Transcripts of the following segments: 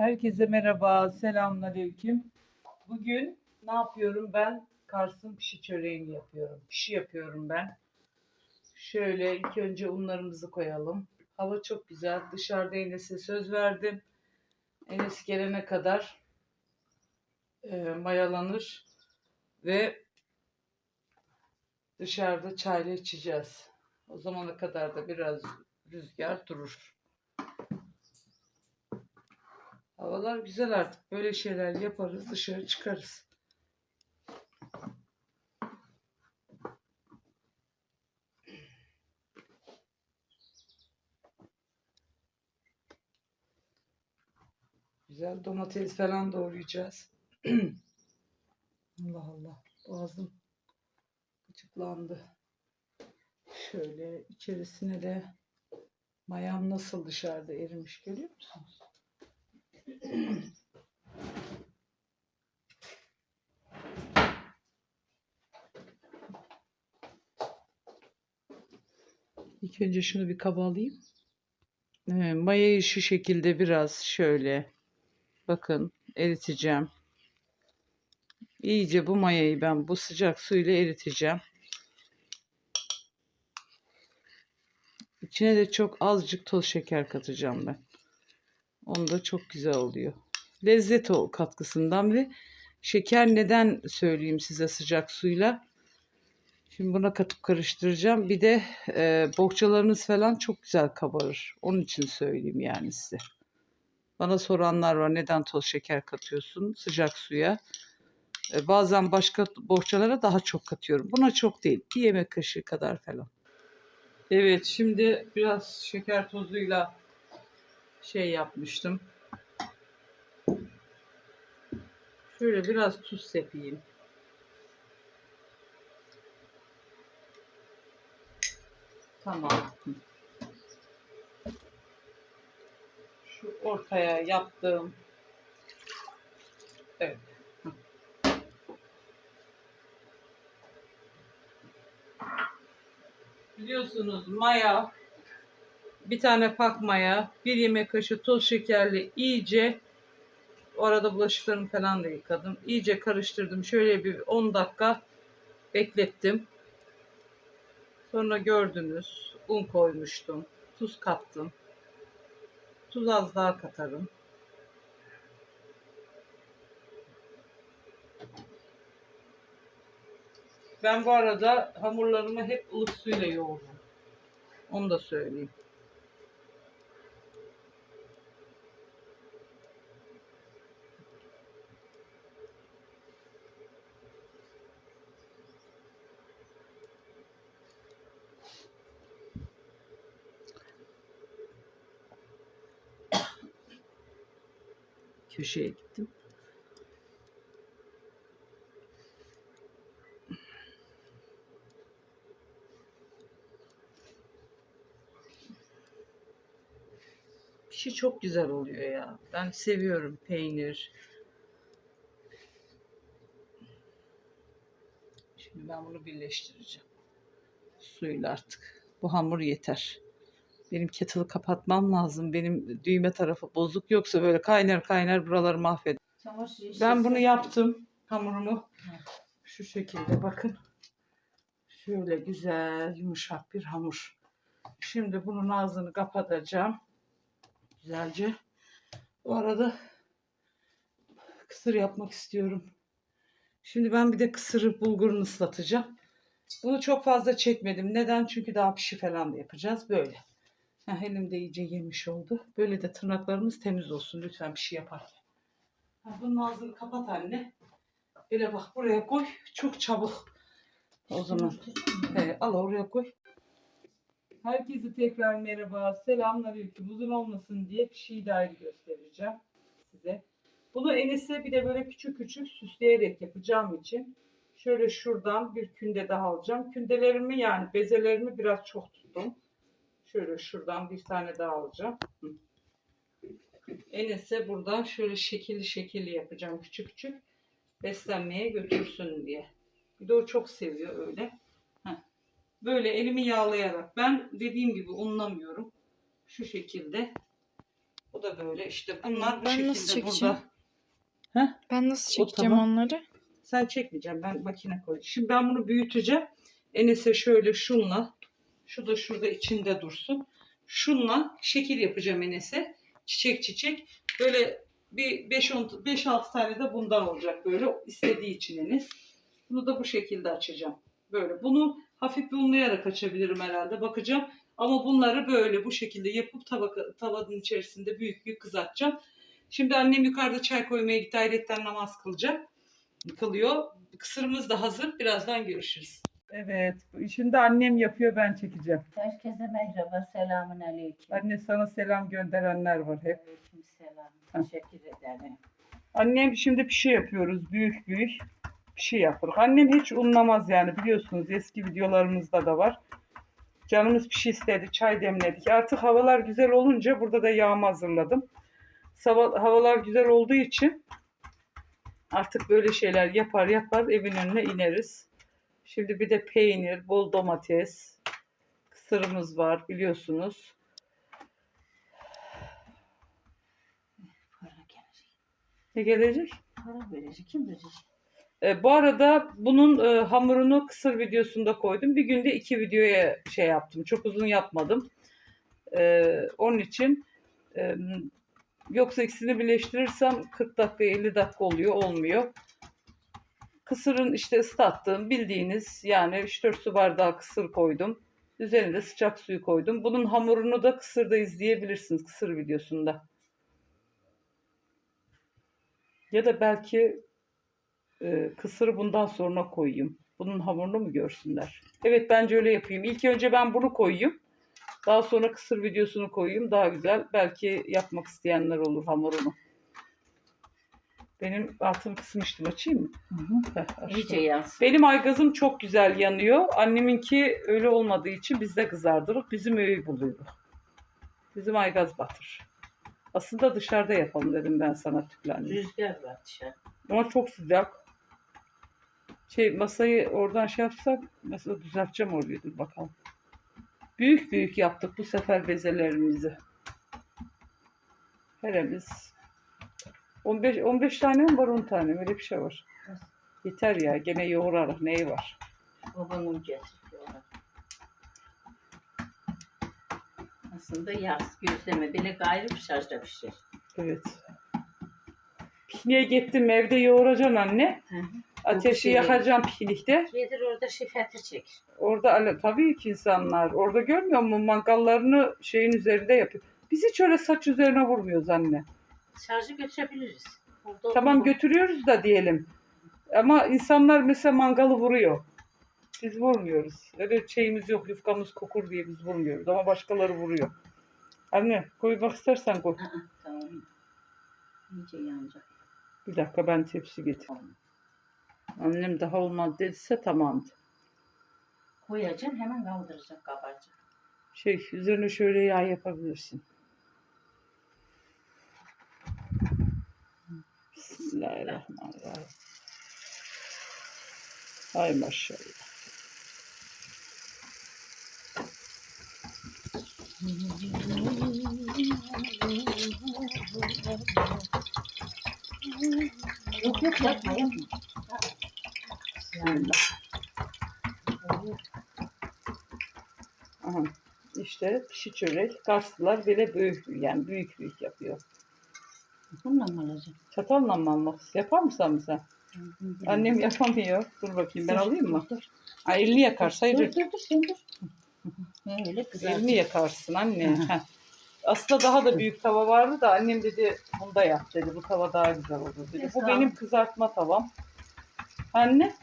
Herkese merhaba, selamünaleyküm. Bugün ne yapıyorum ben? Kars'ın pişi çöreğini yapıyorum. Pişi yapıyorum ben. Şöyle ilk önce unlarımızı koyalım. Hava çok güzel. Dışarıda Enes'e söz verdim. Enes gelene kadar e, mayalanır ve dışarıda çayla içeceğiz. O zamana kadar da biraz rüzgar durur. Havalar güzel artık. Böyle şeyler yaparız, dışarı çıkarız. Güzel domates falan doğrayacağız. Allah Allah. Boğazım gıcıklandı. Şöyle içerisine de mayam nasıl dışarıda erimiş görüyor musunuz? İlk önce şunu bir kaba alayım. Ee, mayayı şu şekilde biraz şöyle bakın eriteceğim. İyice bu mayayı ben bu sıcak suyla eriteceğim. İçine de çok azıcık toz şeker katacağım ben. Onda çok güzel oluyor. Lezzet o katkısından ve şeker neden söyleyeyim size sıcak suyla. Şimdi buna katıp karıştıracağım. Bir de e, bohçalarınız falan çok güzel kabarır. Onun için söyleyeyim yani size. Bana soranlar var neden toz şeker katıyorsun sıcak suya. E, bazen başka bohçalara daha çok katıyorum. Buna çok değil. Bir yemek kaşığı kadar falan. Evet şimdi biraz şeker tozuyla şey yapmıştım. Şöyle biraz tuz sepeyim. Tamam. Şu ortaya yaptığım Evet. Biliyorsunuz maya bir tane pak maya, bir yemek kaşığı toz şekerli iyice o arada bulaşıklarımı falan da yıkadım. İyice karıştırdım. Şöyle bir 10 dakika beklettim. Sonra gördünüz un koymuştum. Tuz kattım. Tuz az daha katarım. Ben bu arada hamurlarımı hep ılık suyla yoğurdum. Onu da söyleyeyim. Köşeye gittim. Pişi çok güzel oluyor ya. Ben seviyorum peynir. Şimdi ben bunu birleştireceğim. Suyla artık. Bu hamur yeter. Benim kettle'ı kapatmam lazım. Benim düğme tarafı bozuk. Yoksa böyle kaynar kaynar buraları mahveder. Ben bunu yaptım. Hamurumu şu şekilde bakın. Şöyle güzel yumuşak bir hamur. Şimdi bunun ağzını kapatacağım. Güzelce. Bu arada kısır yapmak istiyorum. Şimdi ben bir de kısırı bulgurunu ıslatacağım. Bunu çok fazla çekmedim. Neden? Çünkü daha pişi falan da yapacağız. Böyle. Heh, elim de iyice yemiş oldu. Böyle de tırnaklarımız temiz olsun lütfen bir şey yaparken. Ha, bunun ağzını kapat anne. Böyle bak buraya koy. Çok çabuk. O zaman he, al oraya koy. Herkese tekrar merhaba. Selamünaleyküm. Uzun olmasın diye bir şey daha göstereceğim size. Bunu enise bir de böyle küçük küçük süsleyerek yapacağım için şöyle şuradan bir künde daha alacağım. Kündelerimi yani bezelerimi biraz çok tuttum. Şöyle şuradan bir tane daha alacağım. Enes'e burada şöyle şekilli şekilli yapacağım küçük küçük. Beslenmeye götürsün diye. Bir de o çok seviyor öyle. Heh. Böyle elimi yağlayarak. Ben dediğim gibi unlamıyorum. Şu şekilde Bu da böyle işte bunlar bu Ben şekilde nasıl çekeceğim? burada. Heh, Ben nasıl O çekeceğim tamam. onları? sen çekmeyeceğim ben makine koy. Şimdi ben bunu büyüteceğim. Enes'e şöyle şunla şu da şurada içinde dursun. Şunla şekil yapacağım Enes'e. Çiçek çiçek. Böyle bir 5-6 tane de bundan olacak böyle istediği için Enes. Bunu da bu şekilde açacağım. Böyle. Bunu hafif unlayarak açabilirim herhalde. Bakacağım. Ama bunları böyle bu şekilde yapıp tabaka, tavanın içerisinde büyük büyük kızartacağım. Şimdi annem yukarıda çay koymaya gitti. Hayretten namaz kılacak. Kılıyor. Kısırımız da hazır. Birazdan görüşürüz. Evet. Şimdi annem yapıyor ben çekeceğim. Herkese merhaba, selamun aleyküm. Anne sana selam gönderenler var hep. Aleyküm selam. Heh. Teşekkür ederim. Annem şimdi bir şey yapıyoruz. Büyük büyük bir şey yapıyoruz. Annem hiç unlamaz yani biliyorsunuz eski videolarımızda da var. Canımız bir şey istedi. Çay demledik. Artık havalar güzel olunca burada da yağma hazırladım. Hava- Havalar güzel olduğu için artık böyle şeyler yapar yapar evin önüne ineriz. Şimdi bir de peynir, bol domates, kısırımız var biliyorsunuz. Para gelecek. Ne gelecek? Para verecek. Kim verecek? E, bu arada bunun e, hamurunu kısır videosunda koydum. Bir günde iki videoya şey yaptım. Çok uzun yapmadım. E, onun için e, yoksa ikisini birleştirirsem 40 dakika 50 dakika oluyor. Olmuyor. Kısırın işte ıslattığım bildiğiniz yani 3-4 su bardağı kısır koydum. Üzerine sıcak suyu koydum. Bunun hamurunu da kısırda izleyebilirsiniz kısır videosunda. Ya da belki e, kısırı bundan sonra koyayım. Bunun hamurunu mu görsünler? Evet bence öyle yapayım. İlk önce ben bunu koyayım. Daha sonra kısır videosunu koyayım. Daha güzel. Belki yapmak isteyenler olur hamurunu. Benim altını kısmıştım. Açayım mı? İyice yansın. Benim aygazım çok güzel yanıyor. Anneminki öyle olmadığı için biz de kızardırık. Bizim öğü buluyoruz. Bizim aygaz batır. Aslında dışarıda yapalım dedim ben sana tüplendim. Rüzgar var dışarı. Ama çok sıcak. Şey masayı oradan şey yapsak mesela düzelteceğim orayı dur bakalım. Büyük büyük yaptık bu sefer bezelerimizi. Heremiz 15 15 tane mi var 10 tane mi? öyle bir şey var. Yeter ya gene yoğurarak neyi var? Babamın getiriyorlar. Aslında yaz gözleme. Bile gayrı bir şarjda pişir. Evet. Pikniğe gittim evde yoğuracaksın anne. Hı hı. Ateşi şey yakacaksın piknikte. Yedir orada şifeti çek. Orada ale- tabii ki insanlar orada görmüyor musun mangallarını şeyin üzerinde yapıyor. Biz hiç öyle saç üzerine vurmuyoruz anne. Şarjı götürebiliriz. Orada Tamam olur mu? götürüyoruz da diyelim. Ama insanlar mesela mangalı vuruyor. Biz vurmuyoruz. Öyle şeyimiz yok yufkamız kokur diye biz vurmuyoruz ama başkaları vuruyor. Anne koymak istersen koy. Tamam. İyice yanacak. Bir dakika ben tepsi getir. Annem daha olmaz dediyse tamamdı. Koyacaksın hemen kaldıracak kabarcık. Şey üzerine şöyle yağ yapabilirsin. Bismillahirrahmanirrahim. Ay maşallah. Yok yok yapma yapma. Bismillah. Aha. İşte pişi çörek. Karslılar böyle büyük yani büyük büyük yapıyor. Bununla mı alacağım? Çatalla mı almak? Yapar mısın sen? Annem yapamıyor. Dur bakayım ben alayım mı? Dur Ha, elini yakar dur dur, sayılır. dur, dur sen dur. Öyle. Elini yakarsın anne. Heh. Aslında daha da büyük tava vardı da annem dedi bunda yap dedi. Bu tava daha güzel olur dedi. Bu benim kızartma tavam. Anne.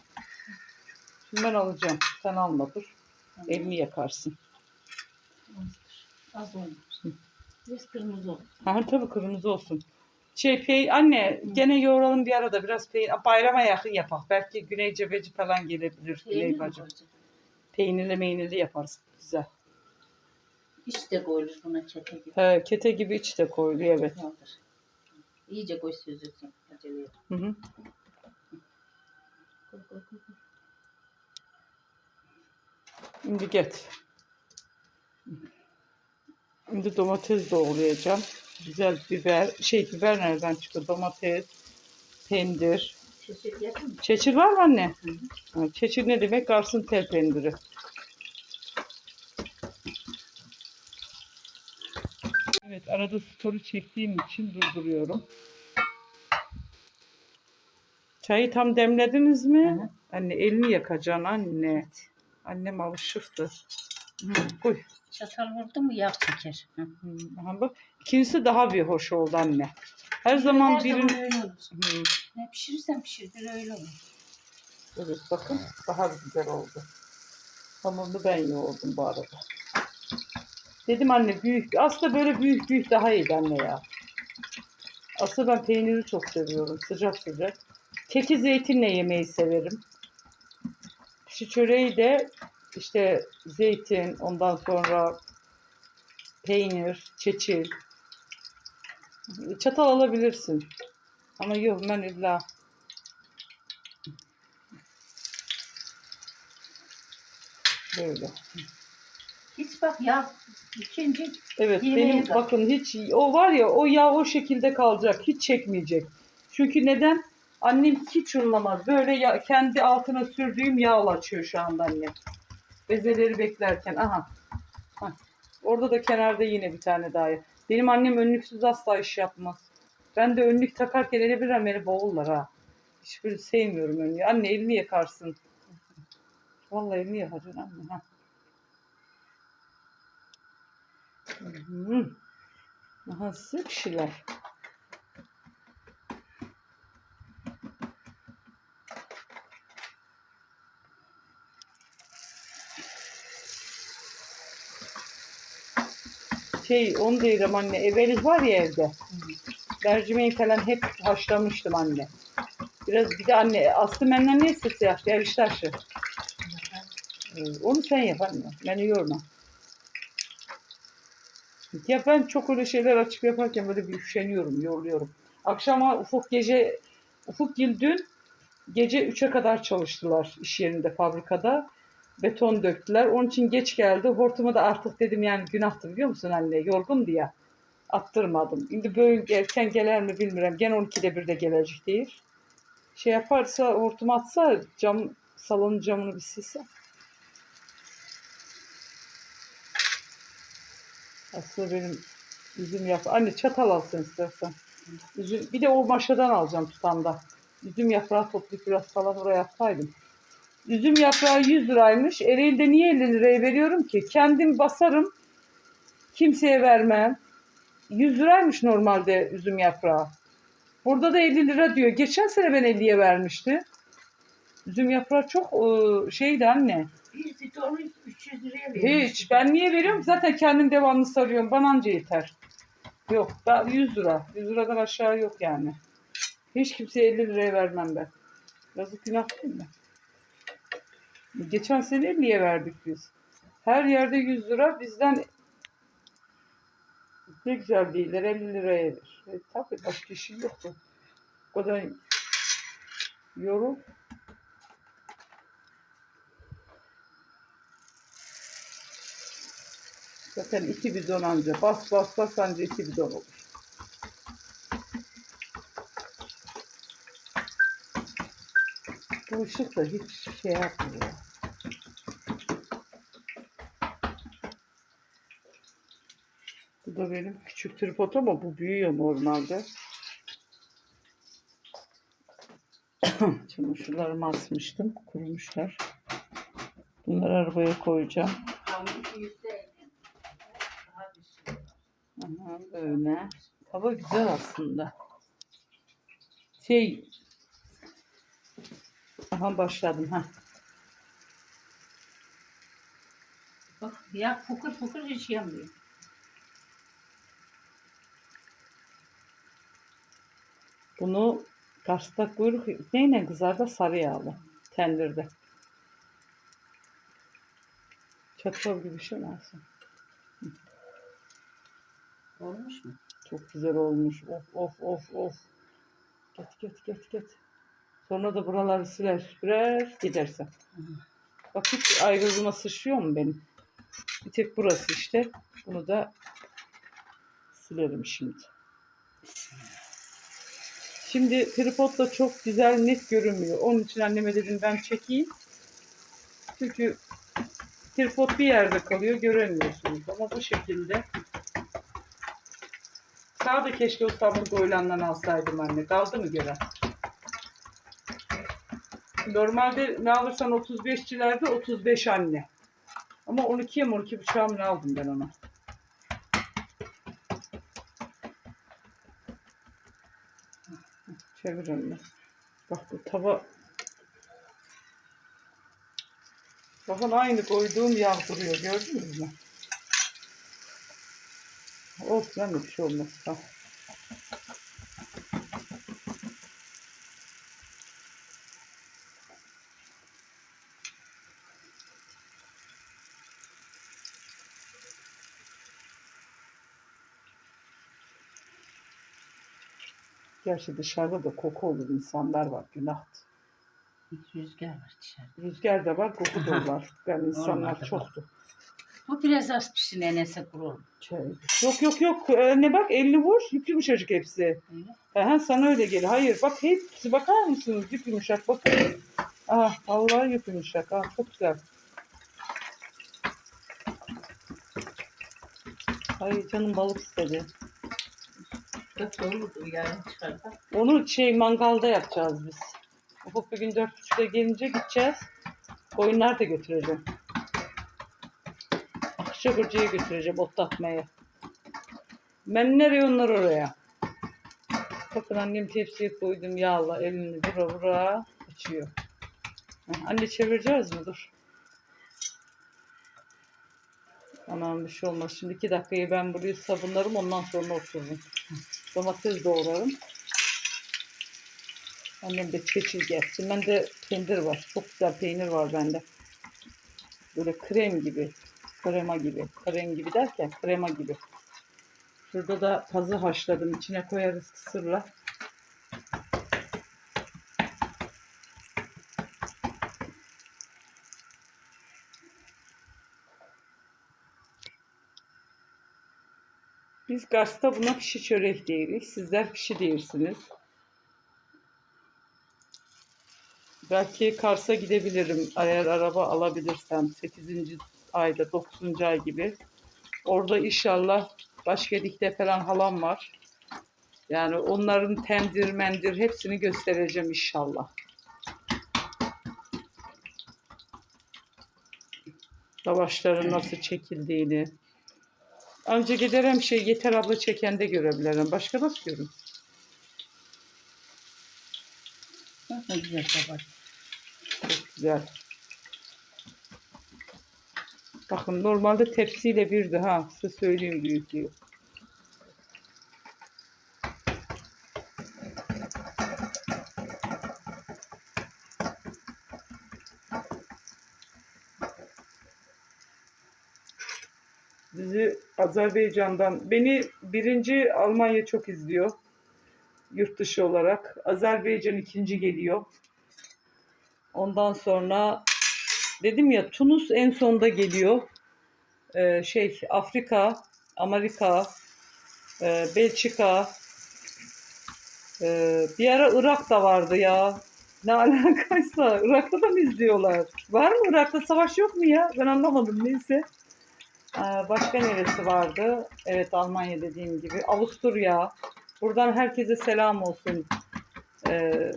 Şimdi ben alacağım. Sen alma dur. Elini yakarsın. Az olmuş. Biraz kırmızı oldu. Ha tabii kırmızı olsun. Şey pey anne gene yoğuralım bir arada biraz peynir bayrama yakın yapak. Belki güney cebeci falan gelebilir. Peynir Güney mi bacı. koyacaksın? Peynirli meynirli yaparız. Güzel. İç de koyulur buna çete gibi. He, kete gibi iç de koyuluyor evet. İyice koy süzülsün. Acele yok. Hı hı. Koy koy koy. koy. Şimdi get. Şimdi domates doğrayacağım. Güzel biber. Şey biber nereden çıktı? Domates, pendir. Mı? Çeçil var mı anne? Hı hı. Çeçil ne demek? Garsın tel pendiri. Evet arada story çektiğim için durduruyorum. Çayı tam demlediniz mi? Hı hı. Anne elini yakacaksın anne. Annem alışıktı. Hı, koy. Çatal vurdu mu yağ çeker. Hı. Hı, aha bak. İkincisi daha bir hoş oldu anne. Her zaman Her birin... zaman öyle olur. Hı, Ne pişirirsen pişir bir öyle olur. evet bakın daha güzel oldu. Hamurunu ben yoğurdum bu arada. Dedim anne büyük. Aslında böyle büyük büyük daha iyi anne ya. Aslında ben peyniri çok seviyorum. Sıcak sıcak. Keki zeytinle yemeyi severim. Şu çöreği de işte zeytin, ondan sonra peynir, çeçil. Çatal alabilirsin. Ama yok ben illa böyle. Hiç bak yağ ikinci Evet Yemeğe benim bak. bakın hiç o var ya o yağ o şekilde kalacak. Hiç çekmeyecek. Çünkü neden? Annem hiç unlamaz. Böyle ya, kendi altına sürdüğüm yağla açıyor şu anda annem. Bezeleri beklerken. Aha. Hah. Orada da kenarda yine bir tane daha. Benim annem önlüksüz asla iş yapmaz. Ben de önlük takarken ele bir beni boğullar ha. Hiçbir sevmiyorum önlüğü. Anne elini yakarsın. Vallahi elini yakacaksın anne. Ha. Aha size şeyler. Şey onu diyorum anne evveli var ya evde. Mercimeği falan hep haşlamıştım anne. Biraz bir de anne Aslı benden ne istese yaptı erişte. Ee, Onu sen yap anne. Beni yorma. Ya ben çok öyle şeyler açıp yaparken böyle bir üşeniyorum, yoruluyorum. Akşama Ufuk gece, Ufuk Gil dün gece 3'e kadar çalıştılar iş yerinde, fabrikada. Beton döktüler. Onun için geç geldi. Hortumu da artık dedim yani günahtır biliyor musun anne? Yorgun diye. Attırmadım. Şimdi böyle erken gelir mi bilmiyorum. Gene 12'de bir de gelecek değil. Şey yaparsa hortum atsa cam salonun camını bir silse. Aslında benim üzüm yap. Anne çatal alsın istersen. Üzüm, bir de o maşadan alacağım tutanda. Üzüm yaprağı toplayıp biraz falan oraya atsaydım. Üzüm yaprağı 100 liraymış. Ereğli'de niye 50 liraya veriyorum ki? Kendim basarım. Kimseye vermem. 100 liraymış normalde üzüm yaprağı. Burada da 50 lira diyor. Geçen sene ben 50'ye vermişti. Üzüm yaprağı çok ıı, şeydi anne. bir bidonu 300 liraya veriyor. Hiç. Ben niye veriyorum? Zaten kendim devamlı sarıyorum. Bana anca yeter. Yok. Ben 100 lira. 100 liradan aşağı yok yani. Hiç kimseye 50 liraya vermem ben. Yazık günah değil mi? Geçen sene 50'ye verdik biz. Her yerde 100 lira bizden ne güzel değiller 50 liraya ver. E, tabii başka işim yoktu. O kadar yorum. Zaten iki bidon anca. Bas bas bas anca iki bidon olur. Bu ışık da hiç şey yapmıyor. Bu da benim küçük tripod ama bu büyüyor normalde. Çamaşırlarımı asmıştım. Kurumuşlar. Bunları arabaya koyacağım. Aha, böyle. Hava güzel aslında. Şey... Aha başladım ha. Bak ya fokur fokur hiç yanmıyor. Bunu Kars'ta kuyruk neyle kızarda sarı yağlı. Tendirde. Çatal gibi bir şey lazım. Olmuş mu? Çok güzel olmuş. Of of of of. Get get get get. Sonra da buraları siler. Birer gidersen. Bak hiç ayrılma sıçrıyor mu benim? Bir tek burası işte. Bunu da Silerim şimdi. Şimdi tripod da çok güzel net görünmüyor. Onun için anneme dedim ben çekeyim. Çünkü tripod bir yerde kalıyor göremiyorsunuz. Ama bu şekilde. Sağ da keşke o sabır boylandan alsaydım anne. Kaldı mı gören? Normalde ne alırsan 35'çilerde 35 anne. Ama 12'ye mi 12 buçuğa mı ne aldım ben ona? Çevir. Bak bu tava Bakın aynı koyduğum yağ duruyor gördünüz mü? Olsun bir şey olmaz. Tamam. Gerçi dışarıda da koku olur insanlar var günah. Rüzgar var dışarıda. Rüzgar da var koku da var. Yani insanlar çoktu. Bu biraz az pişti nenesi kuru. Şey, Yok yok yok Ee, ne bak elini vur yük yumuşacık hepsi. Aha, sana öyle geliyor. Hayır bak hepsi bakar mısınız yük yumuşak bakın. Ah vallahi yük yumuşak. Ah çok güzel. Ay canım balık istedi. Onu şey mangalda yapacağız biz. Ufuk bir dört buçukta gelince gideceğiz. Koyunlar da götüreceğim. Gürcü'ye götüreceğim otlatmaya. Ben nereye onlar oraya. Bakın annem tepsiye koydum yağla elini vura vura açıyor. Anne çevireceğiz mi? Dur. Anam bir şey olmaz. Şimdi iki dakikayı ben burayı sabunlarım ondan sonra otururum. Domates doğrarım. Annem de keçil yapsın. Bende peynir var. Çok güzel peynir var bende. Böyle krem gibi. Krema gibi. Krem gibi derken krema gibi. Şurada da pazı haşladım. İçine koyarız kısırla. Biz Kars'ta buna pişi çörek deriz. Sizler pişi deyirsiniz. Belki Kars'a gidebilirim eğer araba alabilirsem 8. ayda 9. ay gibi. Orada inşallah Başkedik'te falan halam var. Yani onların tendir mendir hepsini göstereceğim inşallah. Savaşların nasıl çekildiğini. Anca giderim şey yeter abla çekende görebilirim. Başka nasıl görürüm? Bak ne güzel tabak. Çok güzel. Bakın normalde tepsiyle birdi ha. Size söyleyeyim büyüklüğü. Bizi Azerbaycan'dan, beni birinci Almanya çok izliyor. Yurt dışı olarak. Azerbaycan ikinci geliyor. Ondan sonra dedim ya Tunus en sonda geliyor. Ee, şey Afrika, Amerika, e, Belçika, e, bir ara Irak da vardı ya. Ne alakaysa Irak'ta da mı izliyorlar? Var mı Irak'ta savaş yok mu ya? Ben anlamadım neyse. Ee, başka neresi vardı? Evet Almanya dediğim gibi. Avusturya. Buradan herkese selam olsun. Ee,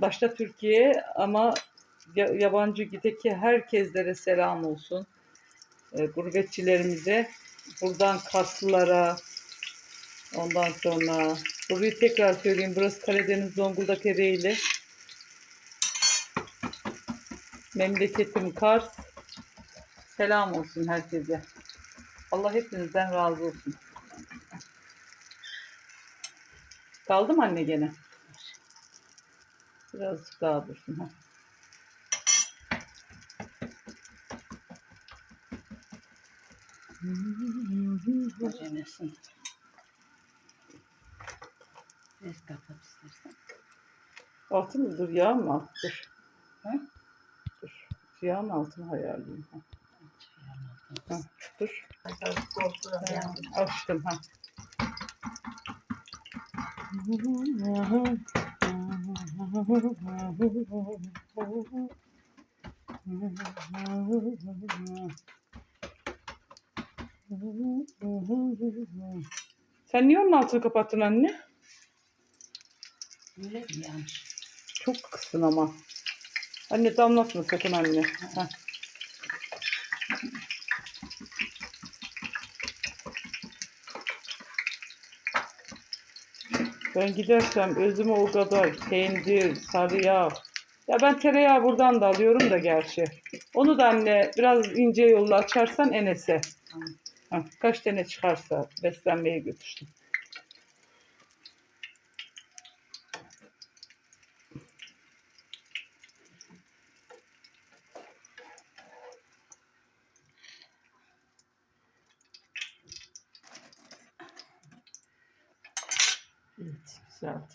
başta Türkiye ama ya- yabancı gideki herkeslere selam olsun. Ee, gurbetçilerimize, buradan Karslılara, ondan sonra burayı tekrar söyleyeyim. Burası Karadeniz Zonguldak Ereğli. Memleketim Kars. Selam olsun herkese. Allah hepinizden razı olsun. Kaldı mı anne gene? Birazcık daha dursun. Ha. Kocamasın. Bez kapat istersen. Altı mı? Dur yağ mı? Dur. Ha? Dur. Yağın altını ayarlayayım. Ha. Ha, Dur. Ha, Açtım. Ha. Sen niye onun altını kapattın anne? Öyle mi yani? Çok kıstın ama. Anne damlatma sakın anne. Heh. Ben gidersem özüme o kadar peynir, sarı yağ. Ya ben tereyağı buradan da alıyorum da gerçi. Onu da anne biraz ince yolla açarsan Enes'e. Heh, kaç tane çıkarsa beslenmeye götürsün. Evet, güzeldi.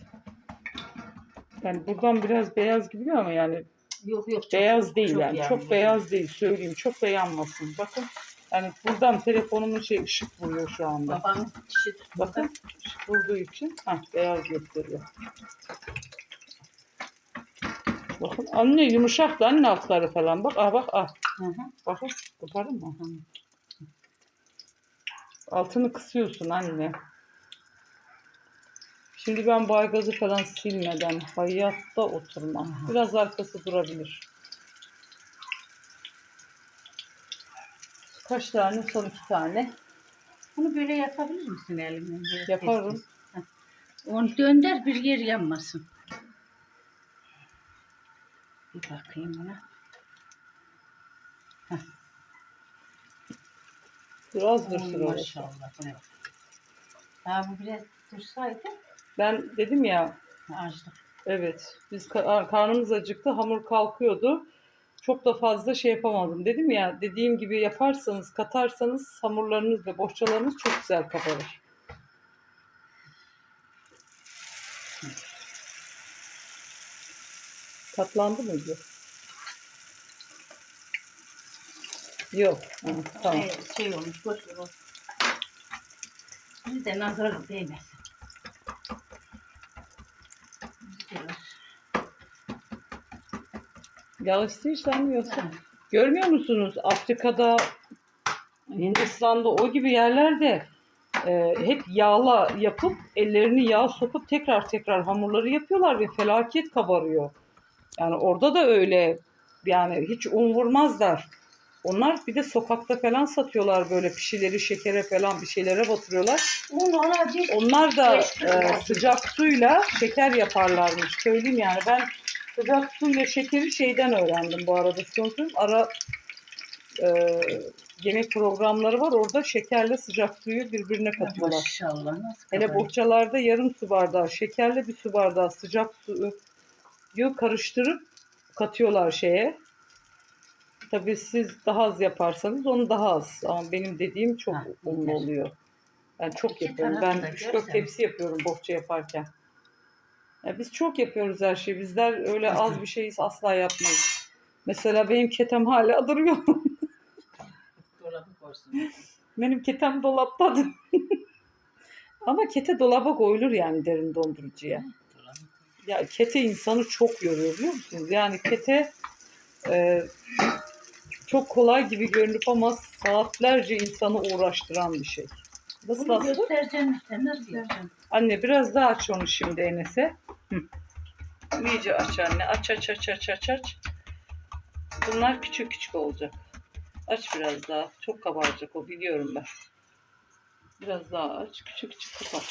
Yani buradan biraz beyaz gibi ama yani Yok yok. çok- beyaz değil çok yani. Çok beyaz değil söyleyeyim. Çok da yanmasın. Bakın. Yani buradan telefonumun şey ışık vuruyor şu anda. Dişi tutmadı. Bakın ışık vurduğu için heh, beyaz gösteriyor. Bakın anne yumuşak da anne altları falan. Bak ah bak ah. Hı hı. Bakın koparın mı? Altını kısıyorsun anne. Şimdi ben baygazı falan silmeden hayatta oturmam. Biraz arkası durabilir. Kaç tane? Son iki tane. Bunu böyle yapabilir misin elimle? Böyle Yaparım. Onu dönder bir yer yanmasın. Bir bakayım buna. Biraz dursun. Maşallah. Daha bu biraz dursaydı Ben dedim ya açtık. Evet. Biz ka- karnımız acıktı. Hamur kalkıyordu. Çok da fazla şey yapamadım. Dedim ya dediğim gibi yaparsanız katarsanız hamurlarınız ve bohçalarınız çok güzel kabarır. Katlandı mıydı? Yok. Ha, tamam. Şey, şey olmuş boş ver. Bir de nazara değmesin. Yağ istiyorsan mı yoksa? Görmüyor musunuz? Afrika'da, Hindistan'da o gibi yerlerde e, hep yağla yapıp ellerini yağ sokup tekrar tekrar hamurları yapıyorlar ve felaket kabarıyor. Yani orada da öyle yani hiç un vurmazlar. Onlar bir de sokakta falan satıyorlar böyle pişileri şekere falan bir şeylere batırıyorlar. Onlar da kilo e, sıcak suyla şeker yaparlarmış. Söyleyeyim yani ben sıcak suyla şekeri şeyden öğrendim bu arada. Söyleyeyim. Ara e, yemek programları var. Orada şekerle sıcak suyu birbirine katıyorlar. maşallah nasıl Hele bohçalarda yarım su bardağı şekerle bir su bardağı sıcak suyu karıştırıp katıyorlar şeye. Tabii siz daha az yaparsanız onu daha az. Ama benim dediğim çok Ha, unlu yeter. oluyor. Ben çok İki yapıyorum. tarafı Ben da 3-4 görsen. tepsi yapıyorum bohça yaparken. Ya biz çok yapıyoruz her şeyi. Bizler öyle az bir şeyiz asla yapmayız. Mesela benim ketem hala duruyor. Dolabı koysun. benim ketem dolaptadır. Ama kete dolaba koyulur yani derin dondurucuya. Ya kete insanı çok yoruyor biliyor musunuz? Yani kete e, çok kolay gibi görünüp ama saatlerce insanı uğraştıran bir şey. Nasıl Bunu göstereceğim işte nasıl yapacaksın? Anne biraz daha aç onu şimdi Enes'e. Hı. İyice aç anne. Aç aç aç aç aç aç. Bunlar küçük küçük olacak. Aç biraz daha. Çok kabaracak o biliyorum ben. Biraz daha aç. Küçük küçük kapat.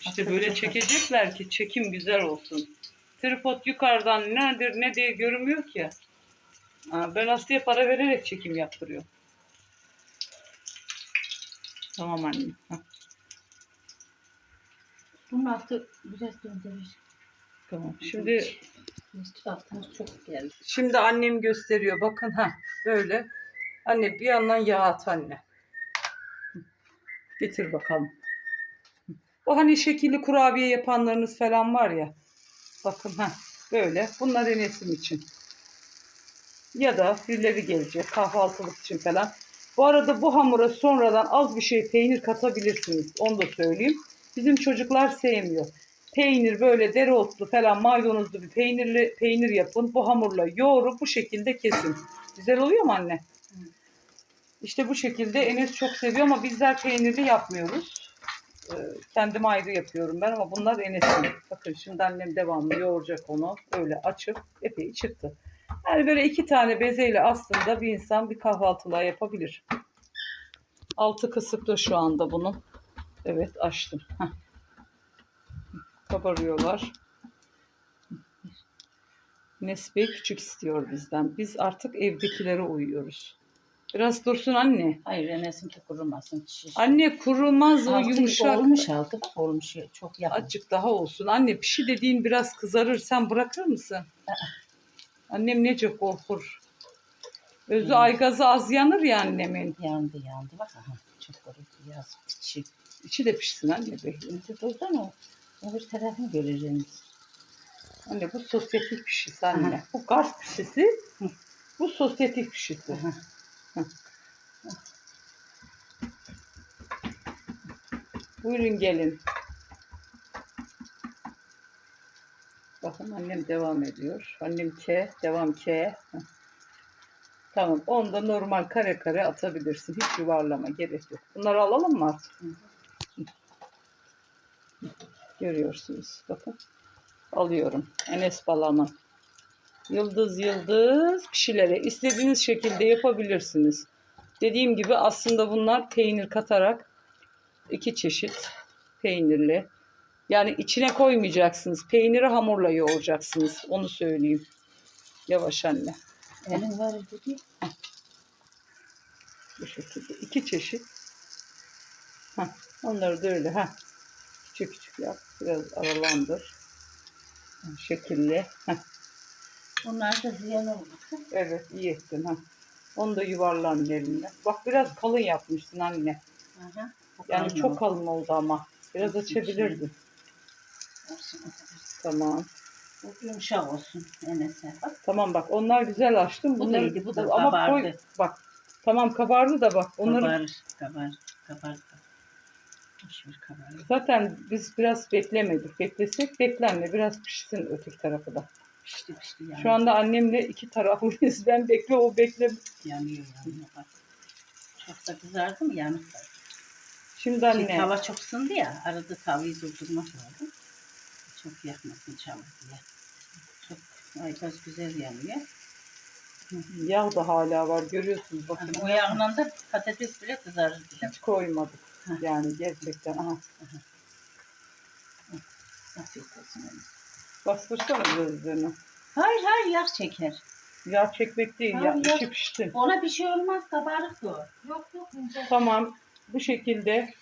İşte böyle çekecekler ki çekim güzel olsun. Tripod yukarıdan nedir ne diye görünmüyor ki. Ha, ben Aslı'ya para vererek çekim yaptırıyorum. Tamam anne. Hah, Bunun altı biraz döndürür. tamam. Şimdi Üstü altına çok geldi. şimdi annem gösteriyor. Bakın ha böyle. Anne bir yandan yağ at anne. Getir bakalım. O hani şekilli kurabiye yapanlarınız falan var ya. Bakın ha böyle. Bunlar Enes'im için. Ya da birileri gelecek kahvaltılık için falan. Bu arada bu hamura sonradan az bir şey peynir katabilirsiniz. Onu da söyleyeyim. Bizim çocuklar sevmiyor. Peynir böyle dereotlu falan maydanozlu bir peynirli peynir yapın. Bu hamurla yoğurup bu şekilde kesin. Güzel oluyor mu anne? İşte bu şekilde Enes çok seviyor ama bizler peynirli yapmıyoruz. Ee, kendim ayrı yapıyorum ben ama bunlar Enes'in. Bakın şimdi annem devamlı yoğuracak onu. Öyle açıp epey çıktı. Yani böyle iki tane bezeyle aslında bir insan bir kahvaltılığa yapabilir. Altı kısık da şu anda bunun. Evet açtım. Heh. Kabarıyorlar. Bey küçük istiyor bizden. Biz artık evdekilere uyuyoruz. Biraz dursun anne. Hayır Enes'inki kurumasın. Şiş. Anne kurumaz o Altı yumuşak. Olmuş altı bak olmuş. Çok yakın. Azıcık daha olsun. Anne pişi dediğin biraz kızarır. Sen bırakır mısın? Annem nece korkur. Özü Hmm. aygazı az yanır ya annemin. Yandı yandı bak. Aha, çok kurudu. Yaz içi. İçi de pişsin anne be. Şimdi buradan o. Öbür tarafını göreceğiz. Anne bu sosyetik pişisi anne. Bu gaz pişisi. Hı. Bu sosyetik pişisi. Aha. Buyurun gelin. Bakın annem devam ediyor. Annem K, devam. Heh. Tamam. Onu da normal kare kare atabilirsin. Hiç yuvarlama gerek yok. Bunları alalım mı artık? Görüyorsunuz. Bakın. Alıyorum. Enes balamın. Yıldız yıldız pişilere istediğiniz şekilde yapabilirsiniz. Dediğim gibi aslında bunlar peynir katarak iki çeşit peynirli. Yani içine koymayacaksınız. Peyniri hamurla yoğuracaksınız. Onu söyleyeyim. Yavaş anne. Elin var dedi. Bu şekilde. iki çeşit. Heh, onları da öyle. Heh. Küçük küçük yap. Biraz aralandır. Şekilli. Heh, Bunlar da ziyan olmasın. Evet iyi ettin. Heh. Onu da yuvarlan eline. Bak biraz kalın yapmışsın anne. Aha. Yani çok kalın oldu ama. Biraz açabilirdin. Olsun, olsun. Tamam. Bu yumuşak olsun Enes'e. Bak. Tamam bak onlar güzel açtım. Bu da iyiydi, bu da ama koy, kabardı. bak tamam kabardı da bak onları Kabarır, kabarır, kabarır. Boşver kabarır. zaten biz biraz beklemedik. Beklesek beklenme biraz pişsin öteki tarafı da. Pişti pişti yani. Şu anda annemle iki taraflıyız. Ben bekle o bekle. yanıyor yanıyor bak. Çok da kızardı mı yanık zaten. Şimdi Şey, anne tava çok ısındı ya arada tavayı durdurmak lazım. Çok yakmasın çabuk diye. Çok aygaz güzel yanıyor. yağ da hala var görüyorsunuz bakın. O yağından da patates bile kızarır bile. Hiç koymadık. Yani gerçekten. Aha. Afiyet olsun. Bastırsana üzerine. Hayır hayır yağ çeker. Yağ çekmek değil ya. Hayır, içi pişsin. Ona bir şey olmaz kabarık o. Yok yok. Tamam. Bu şekilde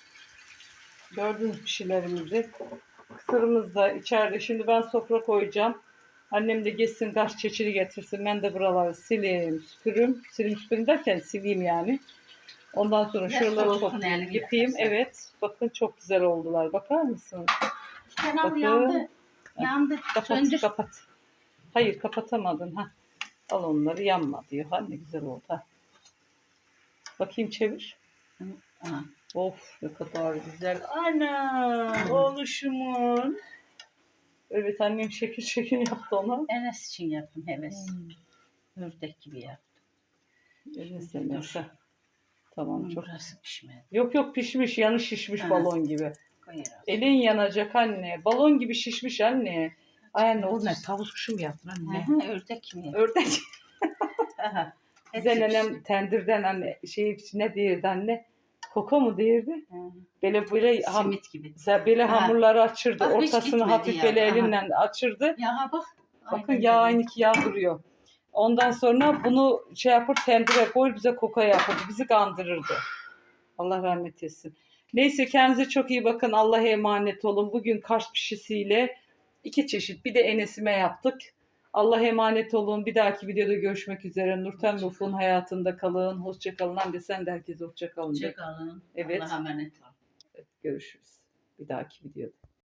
gördüğünüz pişilerimizi. Kısırımız da içeride. Şimdi ben sofra koyacağım. Annem de geçsin kaç çeçili getirsin. Ben de buraları sileyim, süpürüm. Silim süpürüm derken sileyim yani. Ondan sonra Ya şuraları toplayayım, yani, yakarsan. Evet. Bakın çok güzel oldular. Bakar mısınız? Kenan yandı. Yandı. Kapat, Söndür. kapat. Hayır kapatamadın. Ha. Al onları yanma diyor. Ha ne güzel oldu. Ha. Bakayım çevir. Aha. Of ne kadar güzel. Ana oğluşumun. Evet annem şekil şekil yaptı ona. Enes için yaptım heves. Hmm. Ördek gibi yaptım. Evet, neyse. Tamam çok. Burası pişmedi. Yok yok pişmiş yanı şişmiş Ha. balon gibi. Elin yanacak anne. Balon gibi şişmiş anne. Ay anne o ne tavus kuşu mu yaptın anne? Hı ördek yaptım. Ördek. Aha. Bize nenem tendirden anne şey ne değirdi anne? Koko mu değirdi? Hı. Böyle böyle ham, Simit gibi. Güzel böyle Ha. hamurları açırdı. Bak, hiç Ortasını gitmedi hafif ya. böyle Aha. elinden açırdı. Ya bak. Bakın aynen yağ öyle. aynı ki yağ duruyor. Ondan sonra bunu şey yapır tendire koyur bize koka yapırdı. Bizi kandırırdı. Allah rahmet etsin. Neyse kendinize çok iyi bakın. Allah'a emanet olun. Bugün Kars pişisiyle iki çeşit bir de enesime yaptık. Allah'a emanet olun. Bir dahaki videoda görüşmek üzere. Nurten ve Ufuk'un hayatında kalın. Hoşça kalın. Anne sen de herkese hoşça kalın. Hoşça kalın. Evet. Allah'a emanet olun. Görüşürüz. Bir dahaki videoda.